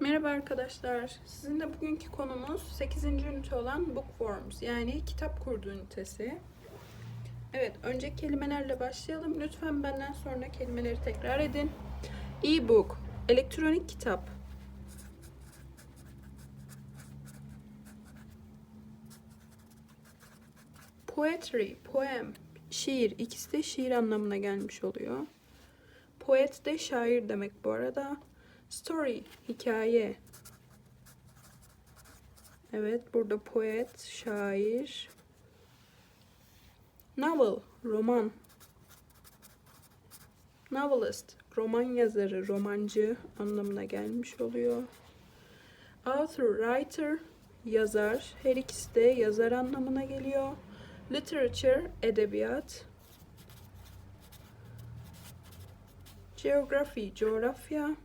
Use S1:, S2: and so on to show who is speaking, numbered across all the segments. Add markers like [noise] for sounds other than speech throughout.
S1: Merhaba arkadaşlar. Sizinle bugünkü konumuz 8. ünite olan Bookworms yani kitap kurdu ünitesi. Evet, önce kelimelerle başlayalım. Lütfen benden sonra kelimeleri tekrar edin. E-book, elektronik kitap. Poetry, poem, şiir. İkisi de şiir anlamına gelmiş oluyor. Poet de şair demek bu arada. Story, hikaye. Evet, burada poet, şair. Novel, roman. Novelist, roman yazarı, romancı anlamına gelmiş oluyor. Author, writer, yazar. Her ikisi de yazar anlamına geliyor. Literature, edebiyat. Geography, coğrafya.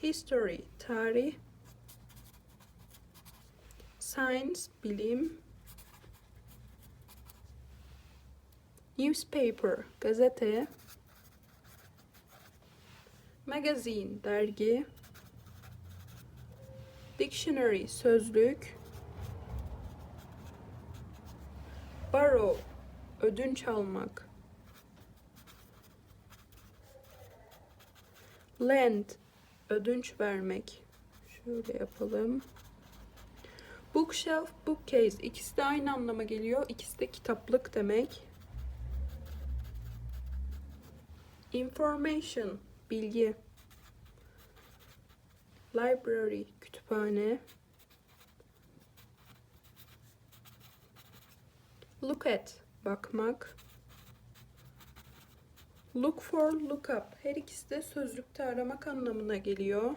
S1: History, tarih. Science, bilim. Newspaper, gazete. Magazine, dergi. Dictionary, sözlük. Borrow, ödünç almak. Lend, ödünç vermek. Şöyle yapalım. Bookshelf, bookcase. İkisi de aynı anlama geliyor. İkisi de kitaplık demek. Information, bilgi. Library, kütüphane. Look at, bakmak. Look for, look up. Her ikisi de sözlükte aramak anlamına geliyor.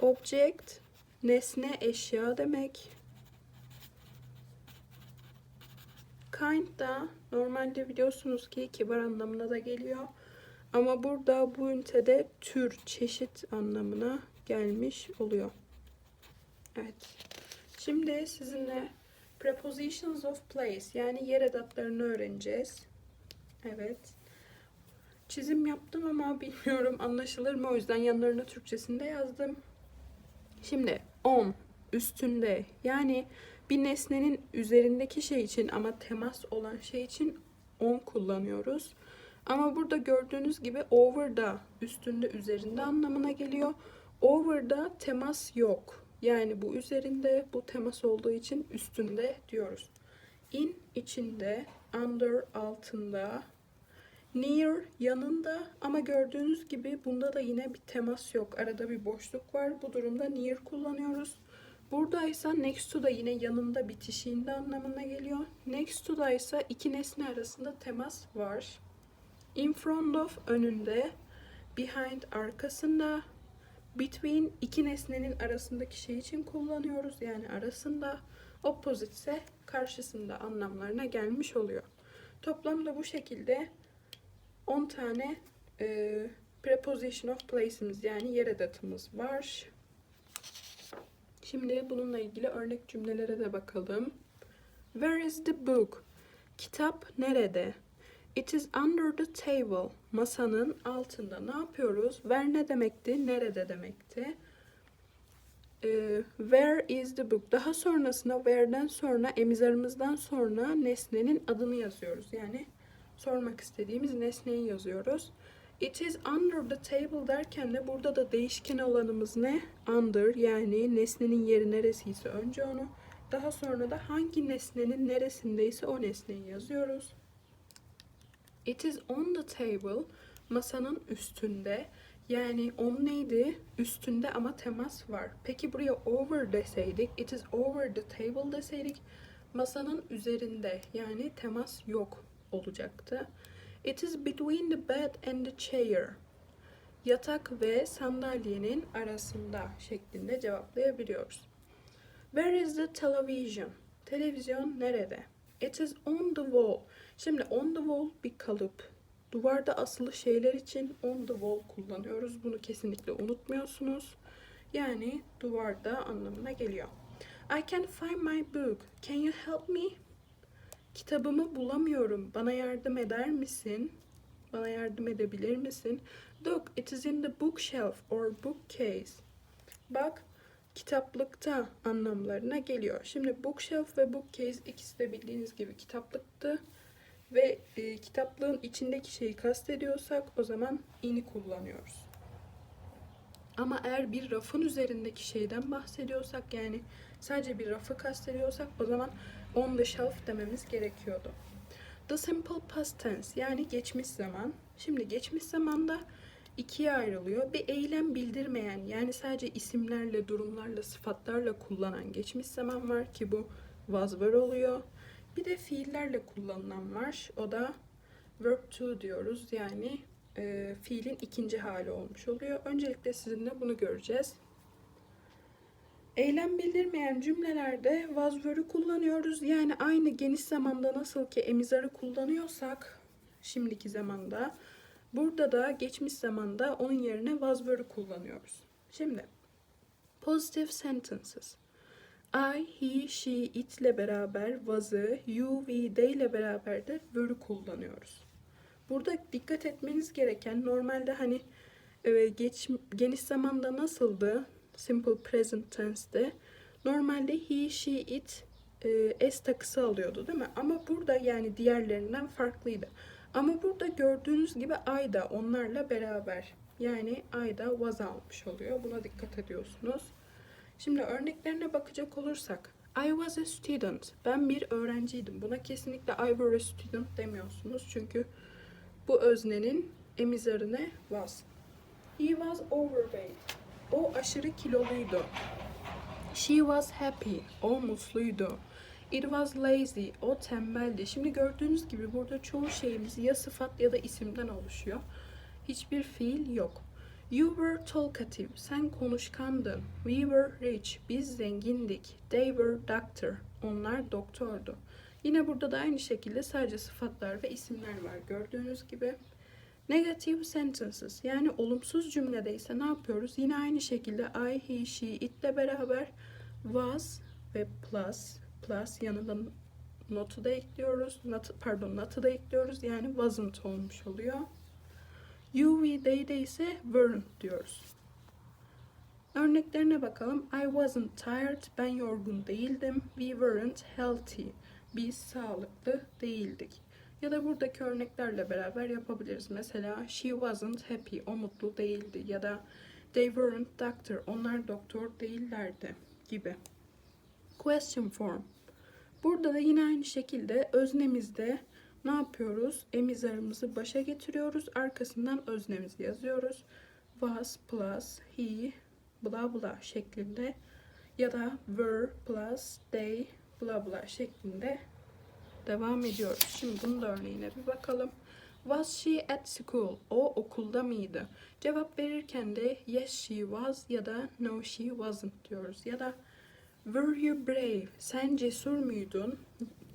S1: Object, nesne, eşya demek. Kind da normalde biliyorsunuz ki kibar anlamına da geliyor. Ama burada bu ünitede tür, çeşit anlamına gelmiş oluyor. Evet. Şimdi sizinle prepositions of place yani yer edatlarını öğreneceğiz. Evet. Çizim yaptım ama [laughs] bilmiyorum anlaşılır mı o yüzden yanlarına Türkçesinde yazdım. Şimdi on üstünde yani bir nesnenin üzerindeki şey için ama temas olan şey için on kullanıyoruz. Ama burada gördüğünüz gibi over'da üstünde üzerinde anlamına geliyor. Over'da temas yok. Yani bu üzerinde bu temas olduğu için üstünde diyoruz. In içinde, under altında, near yanında ama gördüğünüz gibi bunda da yine bir temas yok. Arada bir boşluk var. Bu durumda near kullanıyoruz. Buradaysa next to da yine yanında bitişiğinde anlamına geliyor. Next to da ise iki nesne arasında temas var. In front of önünde, behind arkasında, between iki nesnenin arasındaki şey için kullanıyoruz. Yani arasında, opposite ise karşısında anlamlarına gelmiş oluyor. Toplamda bu şekilde 10 tane e, preposition of place'imiz yani yer edatımız var. Şimdi bununla ilgili örnek cümlelere de bakalım. Where is the book? Kitap nerede? It is under the table. Masanın altında. Ne yapıyoruz? Where ne demekti? Nerede demekti? Ee, where is the book? Daha sonrasında where'den sonra emizarımızdan sonra nesnenin adını yazıyoruz. Yani sormak istediğimiz nesneyi yazıyoruz. It is under the table derken de burada da değişken olanımız ne? Under yani nesnenin yeri neresiyse önce onu. Daha sonra da hangi nesnenin neresindeyse o nesneyi yazıyoruz. It is on the table masanın üstünde. Yani on neydi? Üstünde ama temas var. Peki buraya over deseydik, it is over the table deseydik masanın üzerinde yani temas yok olacaktı. It is between the bed and the chair. Yatak ve sandalyenin arasında şeklinde cevaplayabiliyoruz. Where is the television? Televizyon nerede? It is on the wall. Şimdi on the wall bir kalıp. Duvarda asılı şeyler için on the wall kullanıyoruz. Bunu kesinlikle unutmuyorsunuz. Yani duvarda anlamına geliyor. I can find my book. Can you help me? kitabımı bulamıyorum. Bana yardım eder misin? Bana yardım edebilir misin? Look, it is in the bookshelf or bookcase. Bak, kitaplıkta anlamlarına geliyor. Şimdi bookshelf ve bookcase ikisi de bildiğiniz gibi kitaplıktı. Ve e, kitaplığın içindeki şeyi kastediyorsak o zaman ini kullanıyoruz. Ama eğer bir rafın üzerindeki şeyden bahsediyorsak yani sadece bir rafı kastediyorsak o zaman on the shelf dememiz gerekiyordu. The simple past tense yani geçmiş zaman. Şimdi geçmiş zamanda ikiye ayrılıyor. Bir eylem bildirmeyen yani sadece isimlerle, durumlarla, sıfatlarla kullanan geçmiş zaman var ki bu was oluyor. Bir de fiillerle kullanılan var. O da verb to diyoruz. Yani e, fiilin ikinci hali olmuş oluyor. Öncelikle sizinle bunu göreceğiz. Eylem bildirmeyen cümlelerde was kullanıyoruz. Yani aynı geniş zamanda nasıl ki emizarı kullanıyorsak şimdiki zamanda burada da geçmiş zamanda onun yerine was were'ü kullanıyoruz. Şimdi positive sentences. I, he, she, it ile beraber was'ı, you, we, they ile beraber de were'ü kullanıyoruz. Burada dikkat etmeniz gereken normalde hani e, geç, geniş zamanda nasıldı? Simple present tense'de. Normalde he, she, it e, s takısı alıyordu değil mi? Ama burada yani diğerlerinden farklıydı. Ama burada gördüğünüz gibi I da onlarla beraber. Yani I da was almış oluyor. Buna dikkat ediyorsunuz. Şimdi örneklerine bakacak olursak. I was a student. Ben bir öğrenciydim. Buna kesinlikle I were a student demiyorsunuz. Çünkü bu öznenin emizarine was. He was overweight. O aşırı kiloluydu. She was happy. O mutluydu. It was lazy. O tembeldi. Şimdi gördüğünüz gibi burada çoğu şeyimiz ya sıfat ya da isimden oluşuyor. Hiçbir fiil yok. You were talkative. Sen konuşkandın. We were rich. Biz zengindik. They were doctor. Onlar doktordu. Yine burada da aynı şekilde sadece sıfatlar ve isimler var. Gördüğünüz gibi. Negative sentences yani olumsuz cümlede ise ne yapıyoruz? Yine aynı şekilde I, he, she, it ile beraber was ve plus plus yanında notu da ekliyoruz. Not, pardon not'ı da ekliyoruz. Yani wasn't olmuş oluyor. You, we, ise weren't diyoruz. Örneklerine bakalım. I wasn't tired. Ben yorgun değildim. We weren't healthy. Biz sağlıklı değildik. Ya da buradaki örneklerle beraber yapabiliriz. Mesela she wasn't happy. O mutlu değildi. Ya da they weren't doctor. Onlar doktor değillerdi gibi. Question form. Burada da yine aynı şekilde öznemizde ne yapıyoruz? Emizarımızı başa getiriyoruz. Arkasından öznemizi yazıyoruz. Was plus he bla bla şeklinde ya da were plus they bla bla şeklinde devam ediyoruz. Şimdi bunun da örneğine bir bakalım. Was she at school? O okulda mıydı? Cevap verirken de yes she was ya da no she wasn't diyoruz. Ya da were you brave? Sen cesur muydun?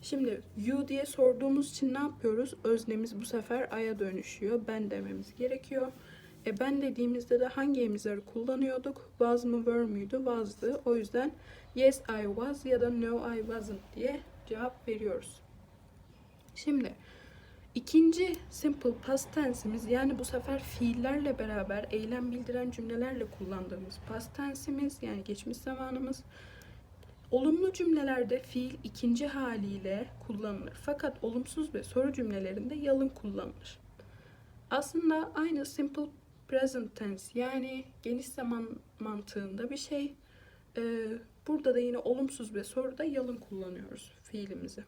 S1: Şimdi you diye sorduğumuz için ne yapıyoruz? Öznemiz bu sefer I'ya dönüşüyor. Ben dememiz gerekiyor. E ben dediğimizde de hangi emizleri kullanıyorduk? Was mı were müydü? Was'dı. O yüzden yes I was ya da no I wasn't diye cevap veriyoruz. Şimdi ikinci simple past tense'imiz yani bu sefer fiillerle beraber eylem bildiren cümlelerle kullandığımız past tense'imiz yani geçmiş zamanımız. Olumlu cümlelerde fiil ikinci haliyle kullanılır. Fakat olumsuz ve soru cümlelerinde yalın kullanılır. Aslında aynı simple present tense yani geniş zaman mantığında bir şey. Ee, burada da yine olumsuz ve soruda yalın kullanıyoruz fiilimizi.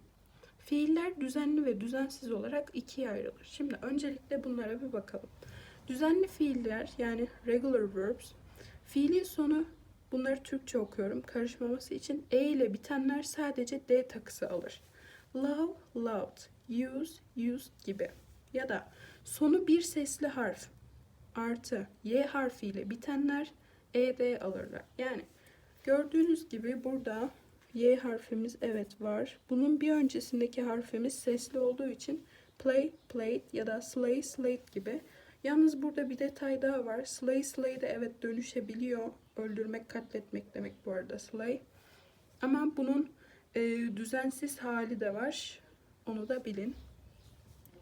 S1: Fiiller düzenli ve düzensiz olarak ikiye ayrılır. Şimdi öncelikle bunlara bir bakalım. Düzenli fiiller yani regular verbs fiilin sonu bunları Türkçe okuyorum karışmaması için e ile bitenler sadece d takısı alır. Love, loved, use, used gibi. Ya da sonu bir sesli harf artı y harfiyle bitenler ed alırlar. Yani gördüğünüz gibi burada Y harfimiz evet var. Bunun bir öncesindeki harfimiz sesli olduğu için play, played ya da slay, slayed gibi. Yalnız burada bir detay daha var. Slay, slay de evet dönüşebiliyor. Öldürmek, katletmek demek bu arada slay. Ama bunun e, düzensiz hali de var. Onu da bilin.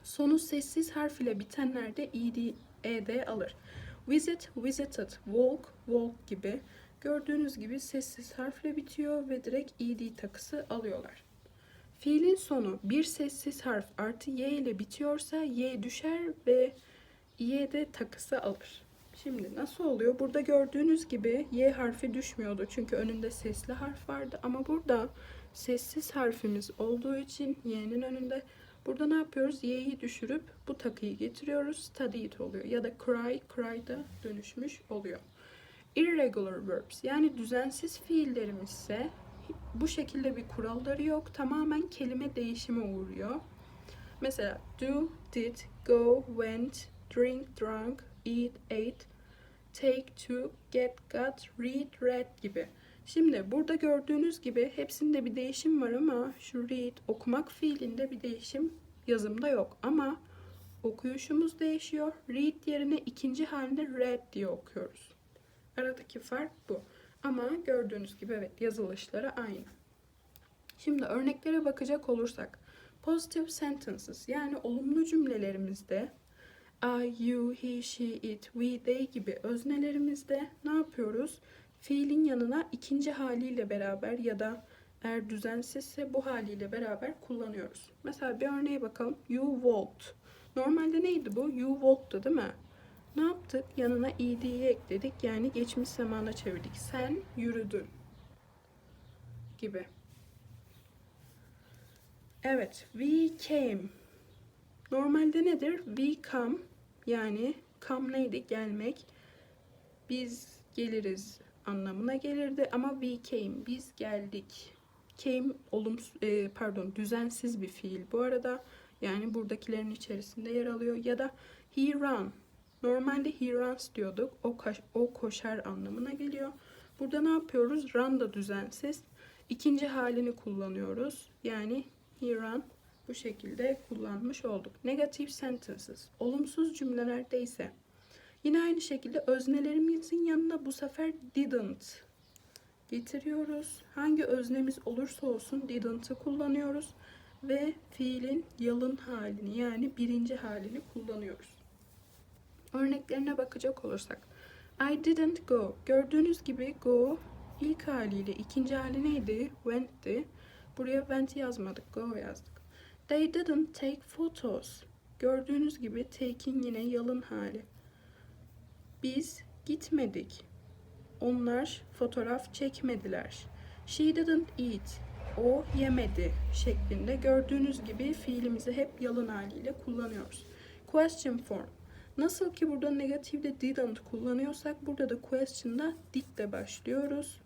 S1: Sonu sessiz harf ile bitenler de ed, ed alır. Visit, visited, walk, walk gibi. Gördüğünüz gibi sessiz harfle bitiyor ve direkt ed takısı alıyorlar. Fiilin sonu bir sessiz harf artı y ile bitiyorsa y düşer ve y de takısı alır. Şimdi nasıl oluyor? Burada gördüğünüz gibi y harfi düşmüyordu çünkü önünde sesli harf vardı ama burada sessiz harfimiz olduğu için y'nin önünde burada ne yapıyoruz? y'yi düşürüp bu takıyı getiriyoruz. Studied oluyor ya da cry, cry'da dönüşmüş oluyor. Irregular verbs yani düzensiz fiillerimiz ise bu şekilde bir kuralları yok. Tamamen kelime değişime uğruyor. Mesela do, did, go, went, drink, drunk, eat, ate, take to, get, got, read, read gibi. Şimdi burada gördüğünüz gibi hepsinde bir değişim var ama şu read, okumak fiilinde bir değişim yazımda yok. Ama okuyuşumuz değişiyor. Read yerine ikinci halinde read diye okuyoruz. Aradaki fark bu. Ama gördüğünüz gibi evet yazılışları aynı. Şimdi örneklere bakacak olursak positive sentences yani olumlu cümlelerimizde I, you, he, she, it, we, they gibi öznelerimizde ne yapıyoruz? Fiilin yanına ikinci haliyle beraber ya da eğer düzensizse bu haliyle beraber kullanıyoruz. Mesela bir örneğe bakalım. You walked. Normalde neydi bu? You walked'dı değil mi? Ne yaptık? Yanına ed'yi ekledik. Yani geçmiş zamana çevirdik. Sen yürüdün. Gibi. Evet. We came. Normalde nedir? We come. Yani come neydi? Gelmek. Biz geliriz anlamına gelirdi. Ama we came. Biz geldik. Came olumsuz, e, pardon düzensiz bir fiil bu arada. Yani buradakilerin içerisinde yer alıyor. Ya da he ran. Normalde he runs diyorduk. O, kaş, o koşar anlamına geliyor. Burada ne yapıyoruz? Run da düzensiz. İkinci halini kullanıyoruz. Yani he ran bu şekilde kullanmış olduk. Negative sentences. Olumsuz cümlelerde ise yine aynı şekilde öznelerimizin yanına bu sefer didn't getiriyoruz. Hangi öznemiz olursa olsun didn't'ı kullanıyoruz ve fiilin yalın halini yani birinci halini kullanıyoruz. Örneklerine bakacak olursak I didn't go. Gördüğünüz gibi go ilk haliyle ikinci hali neydi? Went'ti. Buraya went yazmadık. Go yazdık. They didn't take photos. Gördüğünüz gibi take'in yine yalın hali. Biz gitmedik. Onlar fotoğraf çekmediler. She didn't eat. O yemedi şeklinde gördüğünüz gibi fiilimizi hep yalın haliyle kullanıyoruz. Question form. Nasıl ki burada negatifde didn't kullanıyorsak burada da question'da did de başlıyoruz.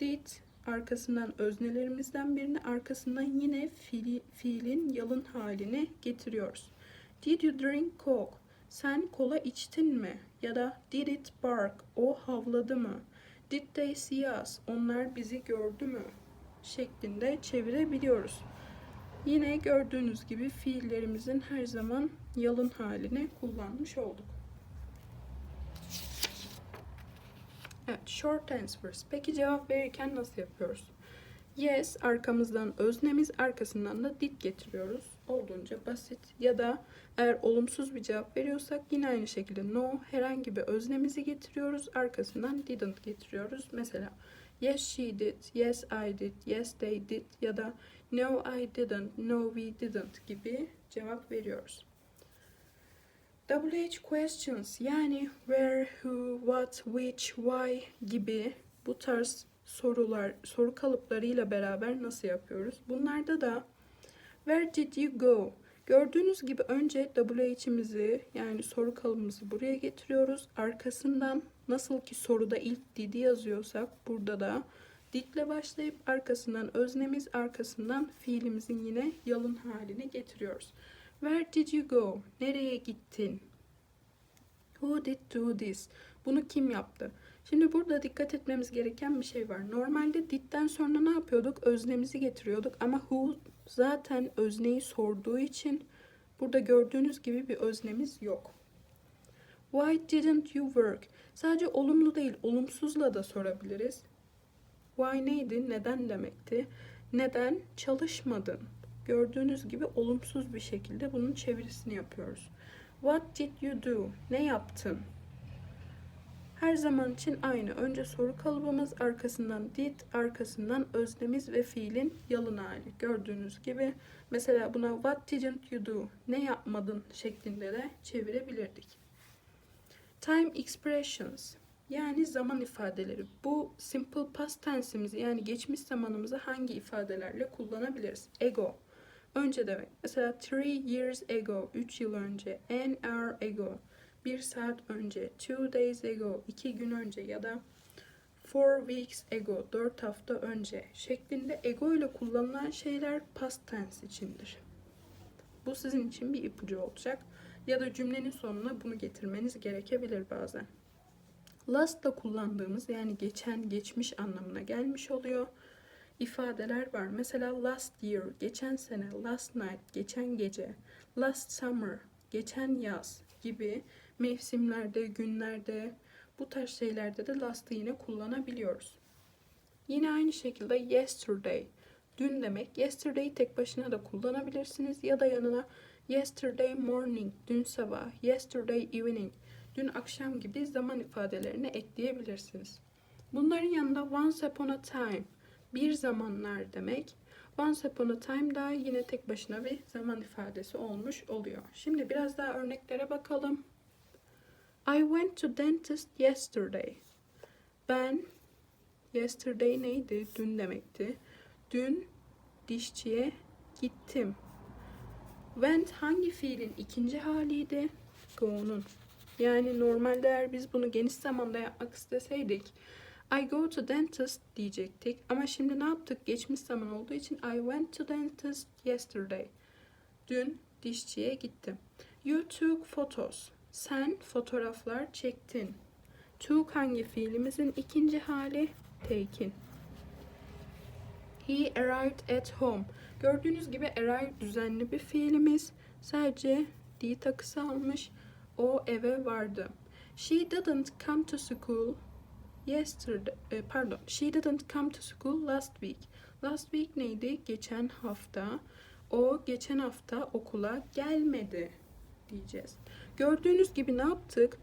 S1: Did arkasından öznelerimizden birini arkasından yine fiili, fiilin yalın halini getiriyoruz. Did you drink coke? Sen kola içtin mi? Ya da did it bark? O havladı mı? Did they see us? Onlar bizi gördü mü? Şeklinde çevirebiliyoruz. Yine gördüğünüz gibi fiillerimizin her zaman yalın halini kullanmış olduk. Evet, short answers. Peki cevap verirken nasıl yapıyoruz? Yes, arkamızdan öznemiz, arkasından da did getiriyoruz. Olduğunca basit. Ya da eğer olumsuz bir cevap veriyorsak yine aynı şekilde no, herhangi bir öznemizi getiriyoruz. Arkasından didn't getiriyoruz. Mesela yes she did, yes I did, yes they did ya da no I didn't, no we didn't gibi cevap veriyoruz. WH questions yani where, who, what, which, why gibi bu tarz sorular, soru kalıplarıyla beraber nasıl yapıyoruz? Bunlarda da where did you go? Gördüğünüz gibi önce WH'imizi yani soru kalıbımızı buraya getiriyoruz. Arkasından nasıl ki soruda ilk did'i yazıyorsak burada da did'le başlayıp arkasından öznemiz arkasından fiilimizin yine yalın halini getiriyoruz. Where did you go? Nereye gittin? Who did do this? Bunu kim yaptı? Şimdi burada dikkat etmemiz gereken bir şey var. Normalde did'den sonra ne yapıyorduk? Öznemizi getiriyorduk ama who zaten özneyi sorduğu için burada gördüğünüz gibi bir öznemiz yok. Why didn't you work? Sadece olumlu değil, olumsuzla da sorabiliriz. Why neydi? Neden demekti? Neden çalışmadın? Gördüğünüz gibi olumsuz bir şekilde bunun çevirisini yapıyoruz. What did you do? Ne yaptın? Her zaman için aynı. Önce soru kalıbımız, arkasından did, arkasından öznemiz ve fiilin yalın hali. Gördüğünüz gibi mesela buna what didn't you do? Ne yapmadın şeklinde de çevirebilirdik. Time expressions yani zaman ifadeleri. Bu simple past tense'imizi yani geçmiş zamanımızı hangi ifadelerle kullanabiliriz? Ego. Önce demek. Mesela three years ago, 3 yıl önce. An hour ago, bir saat önce. Two days ago, iki gün önce ya da four weeks ago, 4 hafta önce şeklinde ego ile kullanılan şeyler past tense içindir. Bu sizin için bir ipucu olacak. Ya da cümlenin sonuna bunu getirmeniz gerekebilir bazen. Last'la kullandığımız yani geçen, geçmiş anlamına gelmiş oluyor. İfadeler var. Mesela last year, geçen sene, last night, geçen gece, last summer, geçen yaz gibi mevsimlerde, günlerde, bu tarz şeylerde de last'ı yine kullanabiliyoruz. Yine aynı şekilde yesterday, dün demek. Yesterday tek başına da kullanabilirsiniz ya da yanına yesterday morning, dün sabah, yesterday evening, dün akşam gibi zaman ifadelerini ekleyebilirsiniz. Bunların yanında once upon a time, bir zamanlar demek. Once upon a time da yine tek başına bir zaman ifadesi olmuş oluyor. Şimdi biraz daha örneklere bakalım. I went to dentist yesterday. Ben yesterday neydi? Dün demekti. Dün dişçiye gittim. Went hangi fiilin ikinci haliydi? Go'nun. Yani normalde eğer biz bunu geniş zamanda yapmak isteseydik I go to dentist diyecektik. Ama şimdi ne yaptık? Geçmiş zaman olduğu için I went to dentist yesterday. Dün dişçiye gittim. You took photos. Sen fotoğraflar çektin. Took hangi fiilimizin ikinci hali? Taken. He arrived at home. Gördüğünüz gibi arrive düzenli bir fiilimiz. Sadece D takısı almış. O eve vardı. She didn't come to school yesterday. e, Pardon. She didn't come to school last week. Last week neydi? Geçen hafta. O geçen hafta okula gelmedi diyeceğiz. Gördüğünüz gibi ne yaptık?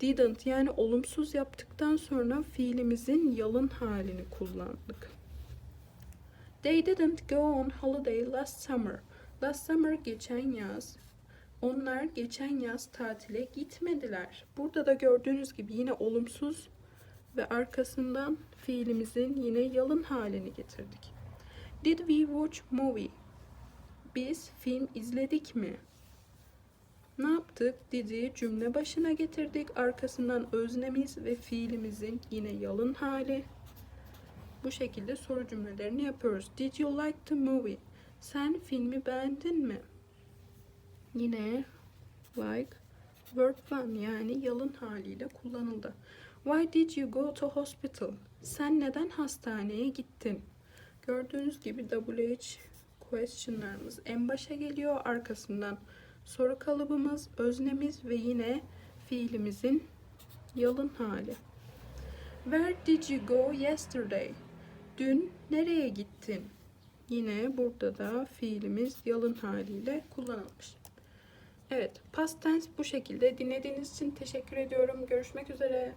S1: Didn't yani olumsuz yaptıktan sonra fiilimizin yalın halini kullandık. They didn't go on holiday last summer. Last summer geçen yaz. Onlar geçen yaz tatile gitmediler. Burada da gördüğünüz gibi yine olumsuz ve arkasından fiilimizin yine yalın halini getirdik. Did we watch movie? Biz film izledik mi? Ne yaptık? Did'i cümle başına getirdik. Arkasından öznemiz ve fiilimizin yine yalın hali. Bu şekilde soru cümlelerini yapıyoruz. Did you like the movie? Sen filmi beğendin mi? Yine like verb one yani yalın haliyle kullanıldı. Why did you go to hospital? Sen neden hastaneye gittin? Gördüğünüz gibi WH questionlarımız en başa geliyor. Arkasından soru kalıbımız, öznemiz ve yine fiilimizin yalın hali. Where did you go yesterday? Dün nereye gittin? Yine burada da fiilimiz yalın haliyle kullanılmış. Evet, past tense bu şekilde. Dinlediğiniz için teşekkür ediyorum. Görüşmek üzere.